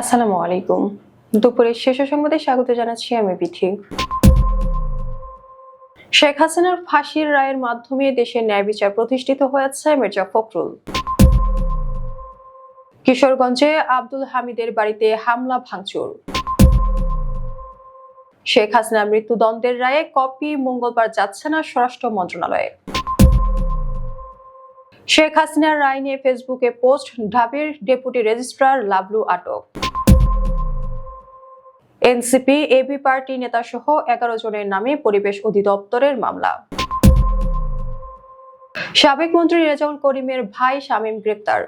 আসসালামু আলাইকুম। দুপুরের শেষ সংবাদে স্বাগত জানাচ্ছি আমি বিথি। শেখ হাসিনার ফাঁসির রায়ের মাধ্যমে দেশের ন্যায় বিচার প্রতিষ্ঠিত হয়েছে মির্জা ফখরুল। কিশোরগঞ্জে আব্দুল হামিদের বাড়িতে হামলা ভাঙচুর। শেখ হাসিনার মৃত্যুদণ্ডের রায়ে কপি মঙ্গলবার যাচ্ছে না স্বরাষ্ট্র মন্ত্রণালয়ে। শেখ হাসিনার রায় নিয়ে ফেসবুকে পোস্ট, ঢাবির ডেপুটি রেজিস্ট্রার লাভলু আটক। এনসিপি এবি পার্টি নেতা সহ এগারো জনের নামে পরিবেশ অধিদপ্তরের মামলা। সাবেক মন্ত্রী রেজাউল করিমের ভাই শামীম গ্রেপ্তার।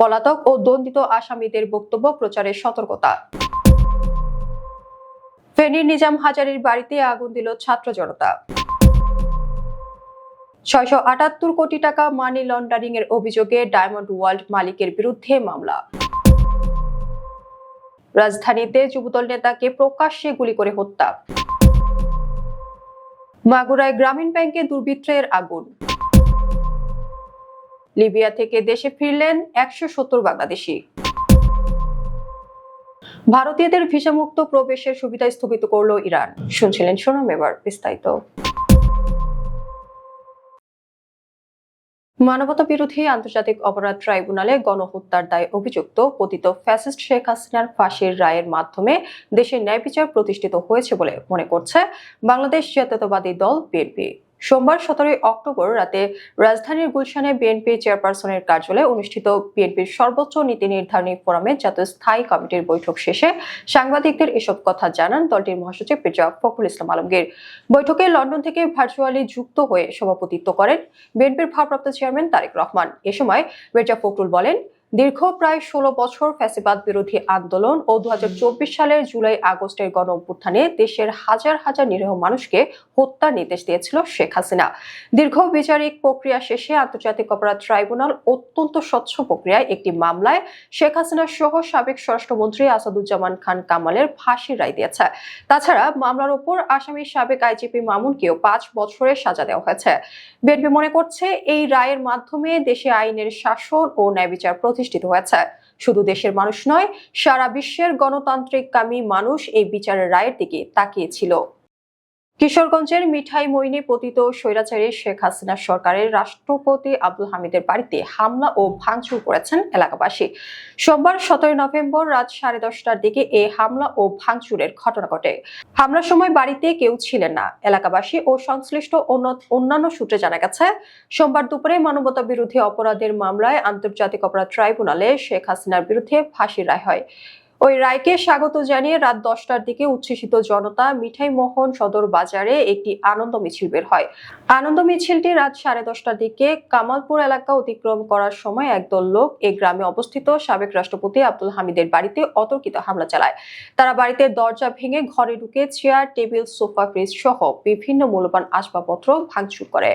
পলাতক ও দণ্ডিত আসামিদের বক্তব্য প্রচারের সতর্কতা। ফেনীর নিজাম হাজারির বাড়িতে আগুন দিল ছাত্র জনতা। ছয়শো আটাত্তর কোটি টাকা মানি লন্ডারিং এর অভিযোগে ডায়মন্ড ওয়ার্ল্ড মালিকের বিরুদ্ধে মামলা। রাজধানীতে যুবদল নেতাকে প্রকাশ্যে গুলি করে হত্যা। মাগুরায় গ্রামীণ ব্যাংকে দুর্বৃত্তের আগুন। লিবিয়া থেকে দেশে ফিরলেন একশো সত্তর বাংলাদেশি। ভারতীয়দের ভিসামুক্ত প্রবেশের সুবিধা স্থগিত করল ইরান। শুনছিলেন সোনাম এবার বিস্তারিত। মানবতা বিরোধী আন্তর্জাতিক অপরাধ ট্রাইব্যুনালে গণহত্যার দায়ে অভিযুক্ত পতিত ফ্যাসিস্ট শেখ হাসিনার ফাঁসির রায়ের মাধ্যমে দেশের ন্যায় বিচার প্রতিষ্ঠিত হয়েছে বলে মনে করছে বাংলাদেশ জাতীয়তাবাদী দল বিএনপি। সোমবার সতেরোই অক্টোবর রাতে রাজধানীর গুলশানে বিএনপি চেয়ারপারসনের কার্যালয়ে অনুষ্ঠিত বিএনপির সর্বোচ্চ নীতি নির্ধারণী ফোরামে জাতীয় স্থায়ী কমিটির বৈঠক শেষে সাংবাদিকদের এসব কথা জানান দলটির মহাসচিব মির্জা ফখরুল ইসলাম আলমগীর। বৈঠকে লন্ডন থেকে ভার্চুয়ালি যুক্ত হয়ে সভাপতিত্ব করেন বিএনপির ভারপ্রাপ্ত চেয়ারম্যান তারেক রহমান। এ সময় মির্জা ফখরুল বলেন দীর্ঘ প্রায় ষোলো বছর ফ্যাসিবাদ বিরোধী আন্দোলন ও দু সালের জুলাই আগস্টের গণ অভ্যুত্থানে দেশের হাজার হাজার নিরীহ মানুষকে হত্যার নির্দেশ দিয়েছিল শেখ হাসিনা। দীর্ঘ বিচারিক প্রক্রিয়া শেষে আন্তর্জাতিক অপরাধ ট্রাইব্যুনাল অত্যন্ত স্বচ্ছ প্রক্রিয়ায় একটি মামলায় শেখ হাসিনা সহ সাবেক স্বরাষ্ট্রমন্ত্রী আসাদুজ্জামান খান কামালের ফাঁসির রায় দিয়েছে। তাছাড়া মামলার উপর আসামির সাবেক আইজিপি মামুনকেও পাঁচ বছরের সাজা দেওয়া হয়েছে। বিএনপি মনে করছে এই রায়ের মাধ্যমে দেশে আইনের শাসন ও ন্যায় বিচার প্রতিষ্ঠিত হয়েছে। শুধু দেশের মানুষ নয়, সারা বিশ্বের গণতান্ত্রিক কামী মানুষ এই বিচারের রায়ের দিকে তাকিয়েছিল। কিশোরগঞ্জের মিঠাই মইনে পতিত স্বৈরাচারী শেখ হাসিনা সরকারের রাষ্ট্রপতি আব্দুল হামিদের বাড়িতে হামলা ও ভাঙচুর করেছেন এলাকাবাসী। সোমবার সতেরোই নভেম্বর রাত সাড়ে দশটার দিকে এই হামলা ও ভাঙচুরের ঘটনা ঘটে। হামলার সময় বাড়িতে কেউ ছিলেন না। এলাকাবাসী ও সংশ্লিষ্ট অন্য- অন্যান্য সূত্রে জানা গেছে, সোমবার দুপুরে মানবতা বিরোধী অপরাধের মামলায় আন্তর্জাতিক অপরাধ ট্রাইব্যুনালে শেখ হাসিনার বিরুদ্ধে ফাঁসির রায় হয়। ওই রায়কে স্বাগত জানিয়ে রাত দশটার দিকে উচ্ছ্বসিত জনতা মিঠাই মোহন সদর বাজারে একটি আনন্দ মিছিল বের হয়। আনন্দ মিছিলটি রাত সাড়ে দশটার দিকে কামালপুর এলাকা অতিক্রম করার সময় একদল লোক এই গ্রামে অবস্থিত সাবেক রাষ্ট্রপতি আব্দুল হামিদের বাড়িতে অতর্কিত হামলা চালায়। তারা বাড়িতে দরজা ভেঙে ঘরে ঢুকে চেয়ার, টেবিল, সোফা, ফ্রিজ সহ বিভিন্ন মূল্যবান আসবাবপত্র ভাঙচুর করে।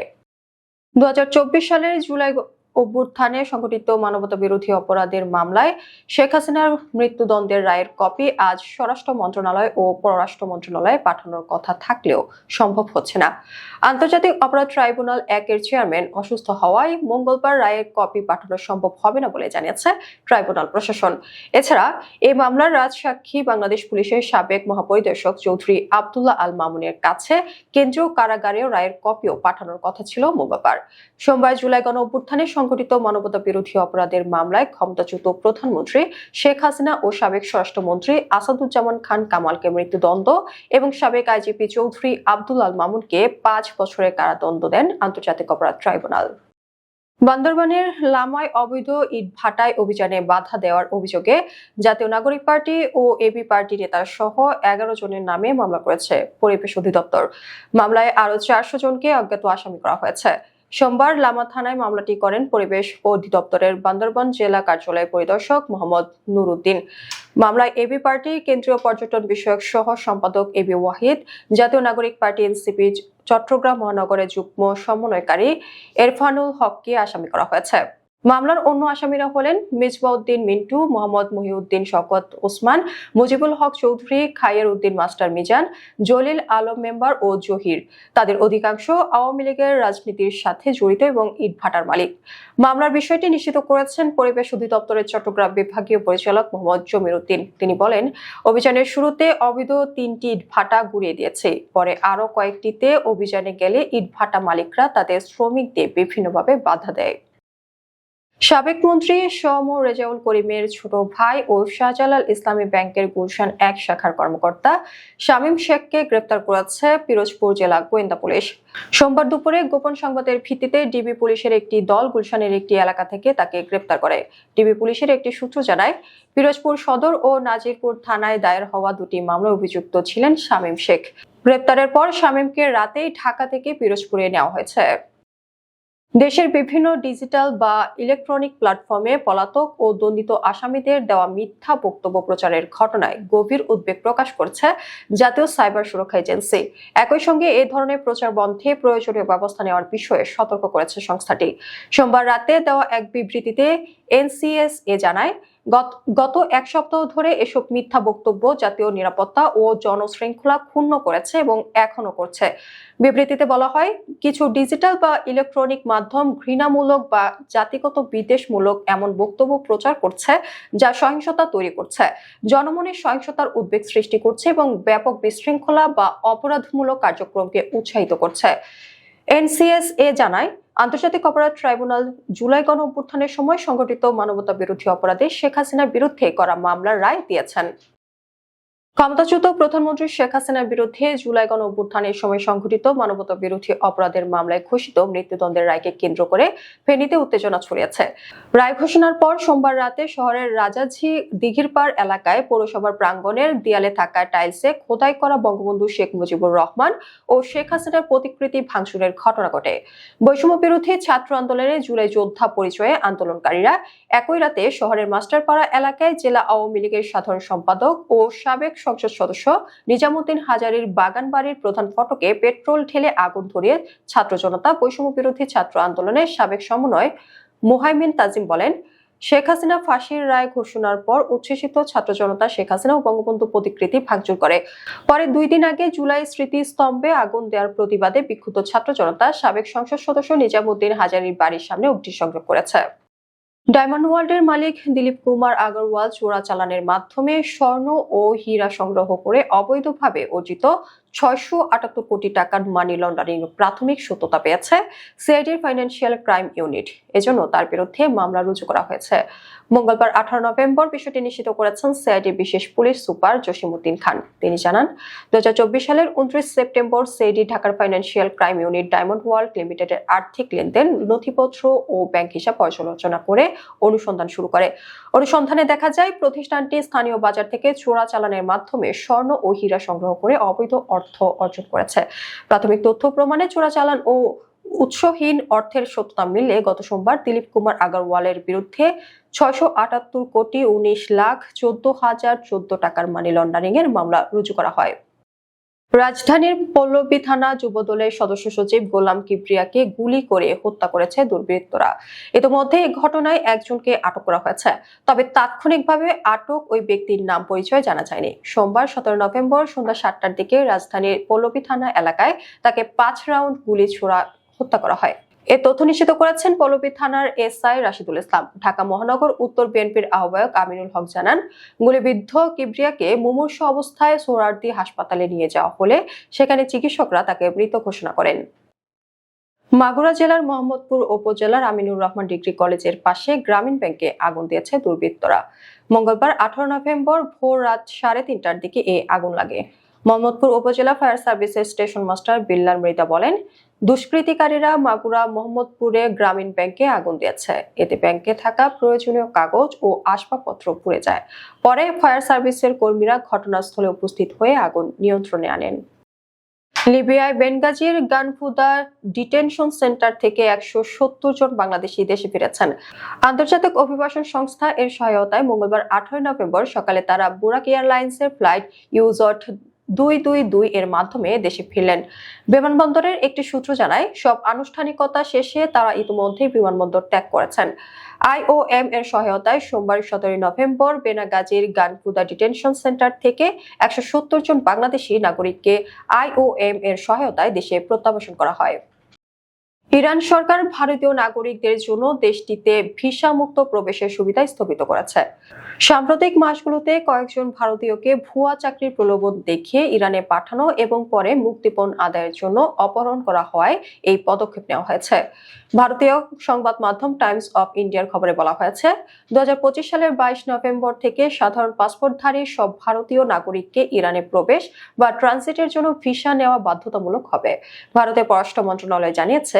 দু হাজার চব্বিশ সালের জুলাই অভ্যুত্থানে সংঘটিত মানবতা বিরোধী অপরাধের মামলায় শেখ হাসিনার মৃত্যুদণ্ডের রায়ের কপি আজ স্বরাষ্ট্র মন্ত্রণালয় ও পররাষ্ট্র মন্ত্রণালয়ে পাঠানোর কথা থাকলেও সম্ভব হচ্ছে না। আন্তর্জাতিক অপরাধ ট্রাইব্যুনাল একের চেয়ারম্যান অসুস্থ হওয়ায় মঙ্গলবার রায়ের কপি পাঠানো সম্ভব হবে না বলে জানিয়েছে ট্রাইব্যুনাল প্রশাসন। এছাড়া এই মামলার রাজসাক্ষী বাংলাদেশ পুলিশের সাবেক মহাপরিদর্শক চৌধুরী আবদুল্লাহ আল মামুনের কাছে কেন্দ্রীয় কারাগারেও রায়ের কপিও পাঠানোর কথা ছিল মঙ্গলবার। সোমবার জুলাই গণ অভ্যুত্থানে সংঘটিত মানবতা বিরোধী অপরাধের মামলায় ক্ষমতাচ্যুত প্রধানমন্ত্রী শেখ হাসিনা ও সাবেক স্বরাষ্ট্রমন্ত্রী আসাদুজ্জামান খান কামালকে মৃত্যুদণ্ড এবং সাবেক আইজিপি চৌধুরী আব্দুল আল মামুনকে পাঁচ বছরের কারাদণ্ড দেন আন্তর্জাতিক অপরাধ ট্রাইব্যুনাল। বান্দরবানের লামায় অবৈধ ইট ভাটায় অভিযানে বাধা দেওয়ার অভিযোগে জাতীয় নাগরিক পার্টি ও এবি পার্টি নেতা সহ এগারো জনের নামে মামলা করেছে পরিবেশ অধিদপ্তর। মামলায় আরও চারশো জনকে অজ্ঞাত আসামি করা হয়েছে। সোমবার লামা থানায় মামলাটি করেন পরিবেশ অধিদপ্তরের বান্দরবান জেলা কার্যালয় পরিদর্শক মোহাম্মদ নুরুদ্দিন। মামলায় এবি পার্টি, কেন্দ্রীয় পর্যটন বিষয়ক সহ সম্পাদক এবি ওয়াহিদ, জাতীয় নাগরিক পার্টি এনসিপি চট্টগ্রাম মহানগরের যুগ্ম সমন্বয়কারী এরফানুল হককে আসামি করা হয়েছে। মামলার অন্য আসামিরা হলেন মেজবাউদ্দিন মিন্টু, মোহাম্মদ মহিউদ্দিন শকত ওসমান, মুজিবুল হক চৌধুরী, খায়ের উদ্দিন মাস্টার মিজান, জলিল আলম মেম্বার ও জহির। তাদের অধিকাংশ আওয়ামী লীগের রাজনীতির সাথে জড়িত এবং ইটভাটার মালিক। মামলার বিষয়টি নিশ্চিত করেছেন পরিবেশ অধিদপ্তরের চট্টগ্রাম বিভাগীয় পরিচালক মোহাম্মদ জমির উদ্দিন তিনি বলেন, অভিযানের শুরুতে অবৈধ তিনটি ইটভাটা গুড়িয়ে দিয়েছে। পরে আরও কয়েকটিতে অভিযানে গেলে ইটভাটা মালিকরা তাদের শ্রমিকদের বিভিন্নভাবে বাধা দেয়। সাবেক মন্ত্রী সম রেজাউল করিমের ছোট ভাই ও শাহজালাল ইসলামী ব্যাংকের গুলশান এক শাখার কর্মকর্তা শামীম শেখকে গ্রেপ্তার করেছে পিরোজপুর জেলা গোয়েন্দা পুলিশ। সোমবার দুপুরে গোপন সংবাদের ভিত্তিতে ডিবি পুলিশের একটি দল গুলশানের একটি এলাকা থেকে তাকে গ্রেপ্তার করে। ডিবি পুলিশের একটি সূত্র জানায়, পিরোজপুর সদর ও নাজিরপুর থানায় দায়ের হওয়া দুটি মামলায় অভিযুক্ত ছিলেন শামীম শেখ। গ্রেপ্তারের পর শামীমকে রাতেই ঢাকা থেকে পিরোজপুরে নেওয়া হয়েছে। দেশের বিভিন্ন ডিজিটাল বা ইলেকট্রনিক প্ল্যাটফর্মে পলাতক ও দণ্ডিত আসামিদের দেওয়া মিথ্যা বক্তব্য প্রচারের ঘটনায় গভীর উদ্বেগ প্রকাশ করছে জাতীয় সাইবার সুরক্ষা এজেন্সি। একই সঙ্গে এ ধরনের প্রচার বন্ধে প্রয়োজনীয় ব্যবস্থা নেওয়ার বিষয়ে সতর্ক করেছে সংস্থাটি। সোমবার রাতে দেওয়া এক বিবৃতিতে এনসিএস এ জানায় গত- এক সপ্তাহ ধরে এসব মিথ্যা বক্তব্য, জাতীয় নিরাপত্তা ও জনশৃঙ্খলা ক্ষুণ্ণ করেছে এবং এখনও করছে। বিবৃতিতে বলা হয়, কিছু ডিজিটাল বা ইলেকট্রনিক মাধ্যম ঘৃণামূলক বা জাতিগত বিদ্বেষমূলক এমন বক্তব্য প্রচার করছে, যা সহিংসতা তৈরি করছে। জনমনে সহিংসতার উদ্বেগ সৃষ্টি করছে এবং ব্যাপক বিশৃঙ্খলা বা অপরাধমূলক কার্যক্রমকে উৎসাহিত করছে। এনসিএস এ জানায় আন্তর্জাতিক অপরাধ ট্রাইব্যুনাল জুলাই গণ অভ্যুত্থানের সময় সংঘটিত মানবতা বিরোধী অপরাধে শেখ হাসিনার বিরুদ্ধে করা মামলার রায় দিয়েছেন। ক্ষমতাচ্যুত প্রধানমন্ত্রী শেখ হাসিনার বিরুদ্ধে জুলাই গণ অভ্যুত্থানের সময় সংঘটিত মানবতা বিরোধী অপরাধের মামলায় ঘোষিত মৃত্যুদণ্ডের রায়কে কেন্দ্র করে ফেনীতে উত্তেজনা ছড়িয়েছে। রায় ঘোষণার পর সোমবার রাতে শহরের রাজাঝি দিঘিরপাড় এলাকায় পৌরসভার প্রাঙ্গণের দেয়ালে থাকা টাইলসে খোদাই করা বঙ্গবন্ধু শেখ মুজিবুর রহমান ও শেখ হাসিনার প্রতিকৃতি ভাঙচুরের ঘটনা ঘটে। বৈষম্য বিরোধী ছাত্র আন্দোলনে জুলাই যোদ্ধা পরিচয়ে আন্দোলনকারীরা একই রাতে শহরের মাস্টারপাড়া এলাকায় জেলা আওয়ামী লীগের সাধারণ সম্পাদক ও সাবেক সংসদ সদস্য নিজামুদ্দিন হাজারির বাগান বাড়ির প্রধান ফটকে পেট্রোল ঢেলে আগুন ধরিয়ে ছাত্র জনতা বৈষম্য বিরোধী ছাত্র আন্দোলনের সাবেক সমন্বয় মুহাইমিন তাজিম বলেন, শেখ হাসিনা ফাঁসির রায় ঘোষণার পর উচ্ছ্বসিত ছাত্র জনতা শেখ হাসিনা ও বঙ্গবন্ধু প্রতিকৃতি ভাঙচুর করে। পরে দুই দিন আগে জুলাই স্মৃতি স্তম্ভে আগুন দেওয়ার প্রতিবাদে বিক্ষুব্ধ ছাত্র জনতা সাবেক সংসদ সদস্য নিজামুদ্দিন হাজারির বাড়ির সামনে অগ্নিসংযোগ করেছে। ডায়মন্ড ওয়ার্ল্ডের মালিক দিলীপ কুমার আগরওয়াল চোরা চালানের মাধ্যমে স্বর্ণ ও হীরা সংগ্রহ করে অবৈধভাবে অর্জিত ছয়শো আটাত্তর কোটি টাকার মানি লন্ডারিং প্রাথমিক সত্যতা পেয়েছে সিআইডির ফাইন্যান্সিয়াল ক্রাইম ইউনিট এজন্য তার বিরুদ্ধে মামলা রুজু করা হয়েছে। মঙ্গলবার আঠারো নভেম্বর বিষয়টি নিশ্চিত করেছেন সিআইডির বিশেষ পুলিশ সুপার জসিমউদ্দিন খান। তিনি জানান, দুই হাজার চব্বিশ সালের উনত্রিশ সেপ্টেম্বর সিআইডি ঢাকার financial crime unit diamond world লিমিটেডের আর্থিক লেনদেন, নথিপত্র ও ব্যাংক হিসাব পর্যালোচনা করে অনুসন্ধান শুরু করে। অনুসন্ধানে দেখা যায়, প্রতিষ্ঠানটি স্থানীয় বাজার থেকে চোরাচালানের মাধ্যমে স্বর্ণ ও হীরা সংগ্রহ করে অবৈধ অর্থ অর্জন করেছে। প্রাথমিক তথ্য প্রমাণে চোরাচালান ও উৎসহীন অর্থের সত্যতা মিলে গত সোমবার দিলীপ কুমার আগারওয়ালের বিরুদ্ধে ছয়শো আটাত্তর কোটি উনিশ লাখ চোদ্দ হাজার চোদ্দ টাকার মানি লন্ডারিং এর মামলা রুজু করা হয়। রাজধানীর পল্লবী থানা যুবদলের সদস্য সচিব গোলাম কিবরিয়াকে গুলি করে হত্যা করেছে দুর্বৃত্তরা। ইতিমধ্যে এই ঘটনায় একজনকে আটক করা হয়েছে। তবে তাৎক্ষণিকভাবে আটক ওই ব্যক্তির নাম পরিচয় জানা যায়নি। সোমবার সতেরো নভেম্বর সন্ধ্যা সাতটার দিকে রাজধানীর পল্লবী থানা এলাকায় তাকে পাঁচ রাউন্ড গুলি ছোড়া হত্যা করা হয়। এ তথ্য নিশ্চিত করেছেন পল্লবী থানার এসআই রাশিদুল ইসলাম। ঢাকা মহানগর উত্তর বিএনপির আহ্বায়ক আমিনুল হক জানান, গুলিবিদ্ধ কিবরিয়াকে মুমূর্ষ অবস্থায় সোহরার্দি হাসপাতালে নিয়ে যাওয়া হলে সেখানে চিকিৎসকরা তাকে মৃত ঘোষণা করেন। মাগুরা জেলার মোহাম্মদপুর উপজেলার আমিনুর রহমান ডিগ্রি কলেজের পাশে গ্রামীণ ব্যাংকে আগুন দিয়েছে দুর্বৃত্তরা। মঙ্গলবার আঠারো নভেম্বর ভোর রাত সাড়ে তিনটার দিকে এ আগুন লাগে। মোহাম্মদপুর উপজেলা ফায়ার সার্ভিসের স্টেশন মাস্টার বিল্লাল মৃদা বলেন, দুষ্কৃতিকারীরা মাগুরা মোহাম্মদপুরে গ্রামীণ ব্যাংকে আগুন দিয়েছে। এতে ব্যাংকে থাকা প্রয়োজনীয় কাগজ ও আসবাবপত্র পুড়ে যায়। পরে ফায়ার সার্ভিসের কর্মীরা ঘটনাস্থলে উপস্থিত হয়ে আগুন নিয়ন্ত্রণে আনেন। লিবিয়ায় বেনগাজির গানফুদা ডিটেনশন সেন্টার থেকে একশো সত্তর জন বাংলাদেশি দেশে ফিরেছেন। আন্তর্জাতিক অভিবাসন সংস্থা এর সহায়তায় মঙ্গলবার আঠারোই নভেম্বর সকালে তারা বুরাক এয়ারলাইন্সের ফ্লাইট ইউজট দুই দুই দুই এর মাধ্যমে দেশে ফিরলেন। বিমানবন্দরের একটি সূত্র জানায়, সব আনুষ্ঠানিকতা শেষে তারা ইতিমধ্যেই বিমানবন্দর ত্যাগ করেছেন। আইওএম এর সহায়তায় সোমবার সতেরোই নভেম্বর বেনাগাজীর গানপুদা ডিটেনশন সেন্টার থেকে একশো সত্তর জন বাংলাদেশি নাগরিককে আইওএম এর সহায়তায় দেশে প্রত্যাবাসন করা হয়। ইরান সরকার ভারতীয় নাগরিকদের জন্য দেশটিতে ভিসা মুক্ত প্রবেশের সুবিধা স্থগিত করেছে। সাম্প্রতিক মাসগুলোতে কয়েকজন ভারতীয়কে ভুয়া চাকরির প্রলোভন দেখিয়ে ইরানে পাঠানো এবং পরে মুক্তিপণ আদায়ের জন্য অপহরণ করা হয় এই পদক্ষেপ নেওয়া হয়েছে। ভারতীয় সংবাদ মাধ্যম টাইমস অফ ইন্ডিয়ার খবরে বলা হয়েছে দু হাজার পঁচিশ সালের বাইশ নভেম্বর থেকে সাধারণ পাসপোর্টধারী সব ভারতীয় নাগরিককে ইরানে প্রবেশ বা ট্রানজিটের জন্য ভিসা নেওয়া বাধ্যতামূলক হবে। ভারতের পররাষ্ট্র মন্ত্রণালয় জানিয়েছে